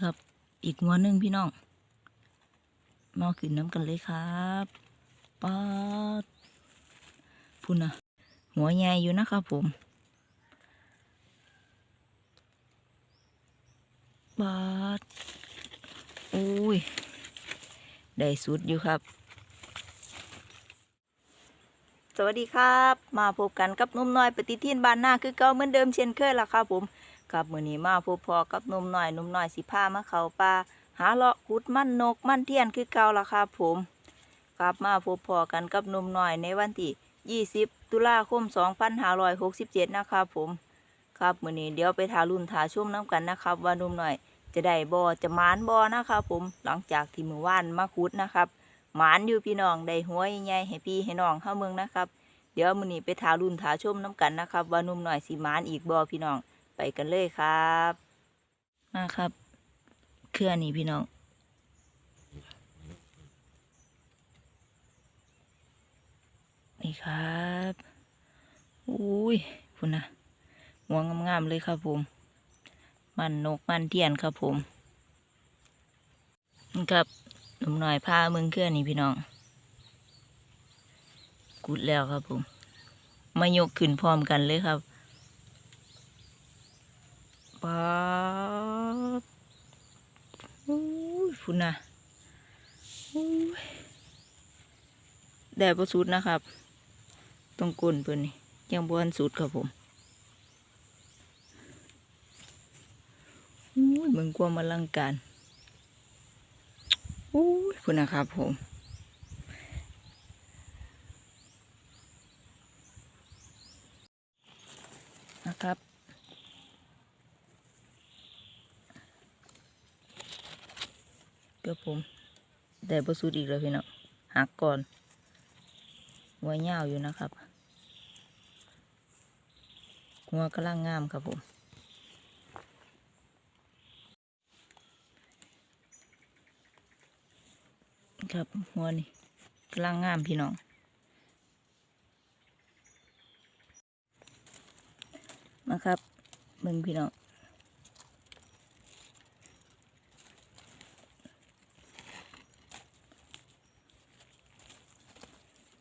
ครับ อีกหัวหนึ่งพี่น้องมาขึ้นน้ำกันเลยครับป๊าดพุ่นนะหัวใหญ่อยู่นะครับผมป๊าดโอ้ย ได้สุดอยู่ครับ สวัสดีครับ มาพบกันกับนุ่มน้อยปฏิทินบานหน้าคือเก่าเหมือนเดิมเช่นเคยล่ะครับผม กับมือนี้มาพบพอกับนุ่มน้อยนุ่มน้อยสิพามาเขาป่าหาเลาะขุดมันนกมันเทียนคือเก่าล่ะครับผมกลับมาพบพอกันกับนุ่มน้อยในวันที่20 ตุลาคม 2567 นะครับผมครับมือนี้เดี๋ยวไปทารุ่นทาชุ่มน้ำกันนะครับ ว่านุ่มน้อยจะได้บอจะหมานบอนะครับผมหลังจากที่มือว่านมาขุดนะครับหมานอยู่พี่น้องได้หัวใหญ่ให้พี่ให้น้องเข้าเมืองนะครับ เดี๋ยวมือนี้ไปทารุ่นทาชมน้ำกันนะครับว่านุ่มหน่อยสิหมานอีกบ่อพี่น้อง ไปกันเลยครับ มาครับเครื่องนี่พี่น้องนี่ครับอุ้ยพุ่นะหัวงามๆเลยครับผม มันนกมันเทียนครับผมนี่ครับหนุ่มหน่อยพาเมืองเครื่อนี่พี่น้อง กุดแล้วครับผม มายกขึ้นพร้อมกันเลยครับ ป๊าบอุ้ยพุ่นนะอุ้ยแดดประสุดนะครับ ตรงก้นเพิ่นนี่ยังบวนสุดครับผมอุ้ยมึงกลัวมาลังการอุ้ยพุ่นนะครับผมนะครับ เกือบผม ได้บสุดอีกแล้วพี่น้องหักก่อนหัวเงาวอยู่นะครับ หัวกำลังงามครับผมครับหัวนี่กำลังงามพี่น้อง นะครับมึงพี่น้อง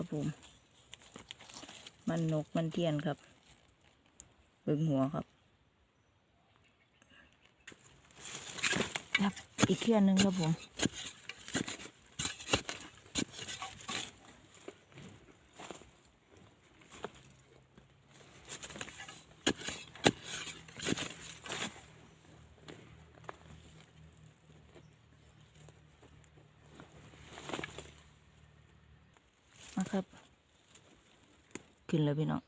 ครับผม มันนกมันเทียนครับเบิ่งหัวครับครับ อีกเครื่องหนึงครับผม ขึ้นแล้วพี่น้อง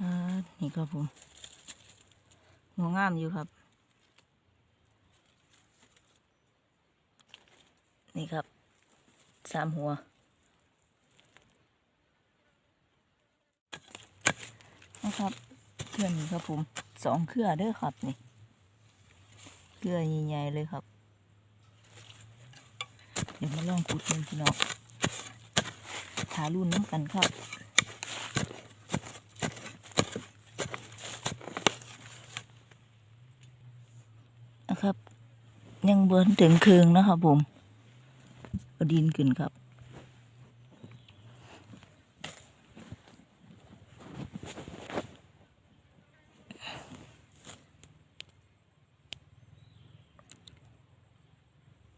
อนี่ครับผมหัวงามอยู่ครับ นี่ครับ สามหัว นะครับเครื่องนี้ครับผมสองเครือเด้อครับนี่เครือใหญ่ๆเลยครับ เดี๋ยวมาลองขุดมันพี่น้องารุ่นน้ำกันครับนะครับ ยังเบิร์นถึงเคืองนะครับผมอดินขึ้นครับ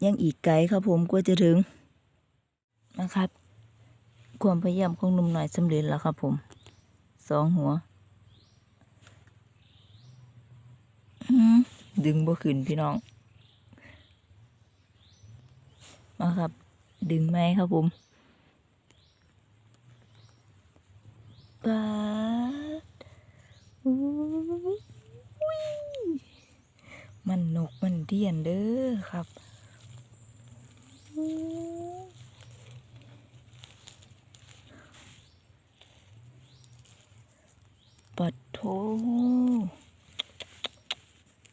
ยังอีกไกลครับผมกว่าจะถึง ความพยายามของหนุ่มหน่อยสำเร็จแล้วครับผมสองหัว ดึงบ่ขึ้นพี่น้อง มาครับ ดึงไหมครับผมปาดมันนกมันเดียนเด้อครับ ปัด โอ้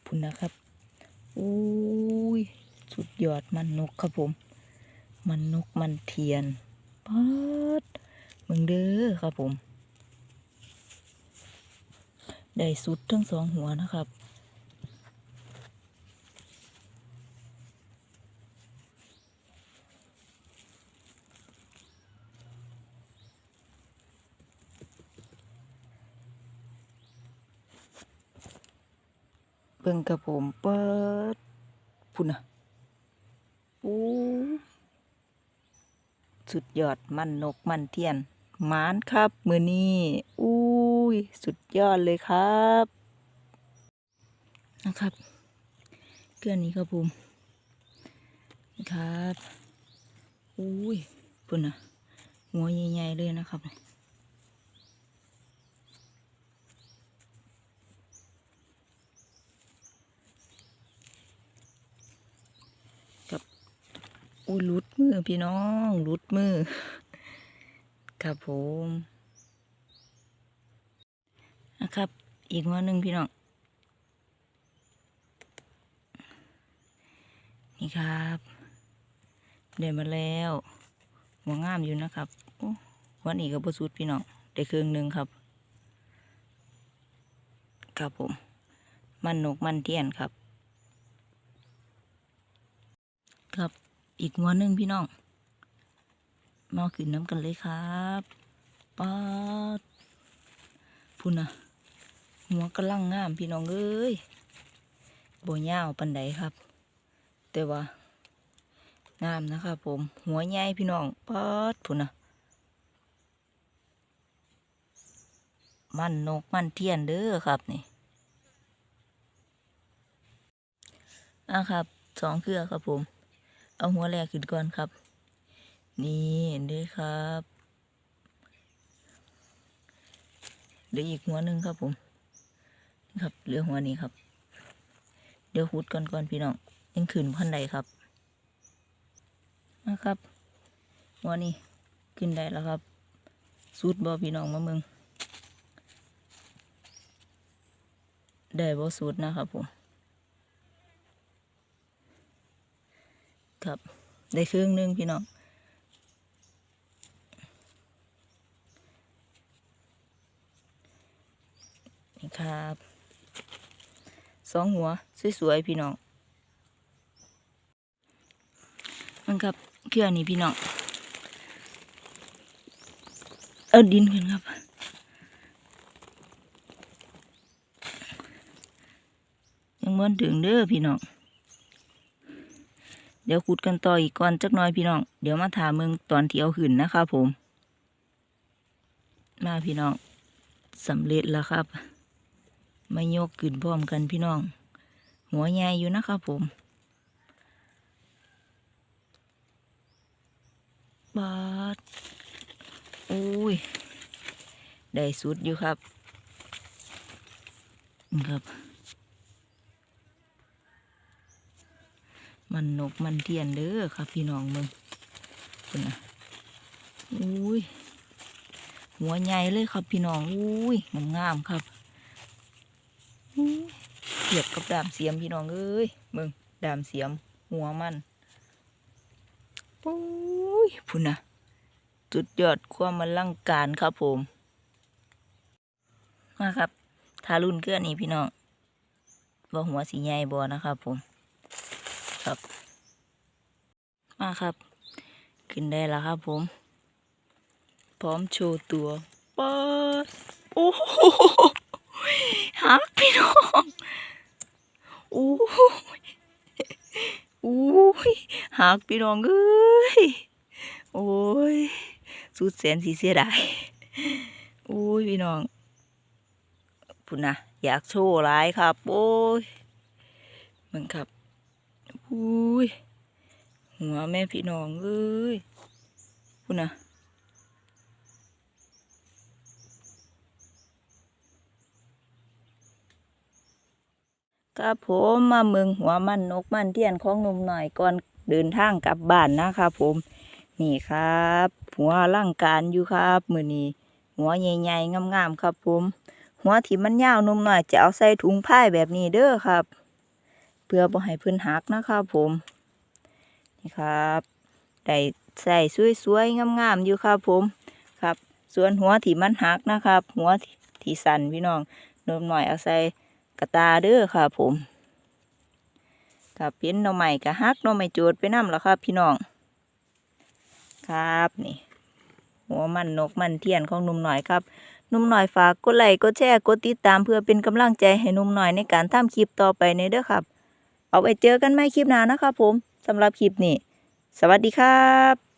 พุ่นนะครับอุ้ยสุดยอดมันนกครับผม มันนกมันเทียนปัดมึงเด้อครับผม ได้สุดทั้งสองหัวนะครับ เบิ่งกับผมเปิดพุ่นน่ะอู้สุดยอดมันนกมันเทียนมานครับมือนี้อุ้ยสุดยอดเลยครับนะครับเกลือนนี้ครับผมนะครับอุ้ยพุ่นน่ะหัวใหญ่ๆเลยนะครับกับ อุ้ยลุดมือพี่น้องลุดมือครับผมนะครับ อีกหัวหนึ่งพี่น้อง นี่ครับ เดินมาแล้วหัวงามอยู่นะครับโอ้หัวนี้ก็บสุดพี่น้องได้ครึ่งหนึ่งครับ ครับผม มันนกมันเทียนครับ ครับ อีกหัวหนึ่งพี่น้องมาขึ้นน้ำกันเลยครับป๊าดพุ่นนะหัวกำลังงามพี่น้องเอ้ยโบยาวปันไดครับ แต่ว่างามนะครับผม หัวใหญ่พี่น้องป๊าดพุ่นนะมันนกมันเทียนเด้อครับนี่อะครับสองเครือครับผม เอาหัวแรกขึ้นก่อนครับ นี่เห็นด้วยครับเหลืออีกหัวหนึ่งครับผมนี่ครับเหลือหัวนี้ครับ เดี๋ยวหุดก่อนก่อนพี่น้องยังขึ้นพันใดครับนะครับ หัวนี้ขึ้นได้แล้วครับสุดบอพี่น้องมาเมืองได้บอสุดนะครับผม ครับ ได้ครึ่งหนึงพี่น้องนี่ครับสองหัวสวยๆพี่น้องมันครับเครือนี้พี่น้องเอาดินกันครับยังเหมือนถึงเด้อพี่น้อง ดี๋ยวขุดกันต่ออีกก่อนจักหน่อยพี่น้อง เดี๋ยวมาถามมึงตอนที่เอาขึ้นนะครับผม มาพี่น้องสำเร็จแล้วครับมายกขึ้นพร้อมกันพี่น้อง หัวใหญ่อยู่นะครับผมบาดอุ้ย ได้สุดอยู่ครับ ครับ มันนกมันเทียนเด้อครับพี่น้องมึงคุณนะอุ้ยหัวใหญ่เลยครับพี่น้องอุ้ยงามงามครับอุ้ยเทียบกับดามเสียมพี่น้องเอ้ยมึงดามเสียม หัวมันอุ้ยพุ่นนะจุดยอดความมันลังการครับผม มาครับ ทารุ่นเกลือนี่พี่น้องว่าหัวสีใหญ่บอนะครับผม ครับ มาครับ ขึ้นได้แล้วครับผม พร้อมโชว์ตัวป๊าดโอ้โหฮักพี่น้องโอ้ยโอ้ยฮักพี่น้องเอ้ย โอ้ย สุดแสนสีเสียดายโอ้ยพี่น้องพุ่นนะอยากโชว์ร้ายครับ โอ้ยมึงครับ อุ้ยหัวแม่พี่น้องเอ้ยพุ่นะครับผมมาเมืองหัวมันนกมันเทียนของหนุ่มหน่อยก่อนเดินทางกลับบ้านนะครับผม นี่ครับ หัวร่างการอยู่ครับมือนี้หัวใหญ่ๆงามๆครับผม หัวที่มันยาวนุ่มหน่อยจะเอาใส่ถุงผ้าแบบนี้เด้อครับ เพื่อบ่ให้เพื้นหักนะครับผมนี่ครับได้ใส่สวยๆงามๆอยู่ครับผมครับ ส่วนหัวที่มันหักนะครับ หัวที่สั่นพี่น้องนมหน่อยเอาใส่กระตาเด้อครับผมครับเป็นหน่อใหม่กระฮักหน่อใหม่โจดไปน้ำแล้วครับ พี่น้อง ครับนี่หัวมันนกมันเทียนของนุ่มหน่อยครับนุ่มหน้อยฝากกดไลค์กดแชร์กดติดตามเพื่อเป็นกำลังใจให้นุ่มหน้อยในการทำคลิปต่อไปในเด้อครับ เอาไว้เจอกันใหม่คลิปหน้านะครับผมสำหรับคลิปนี้ สวัสดีครับ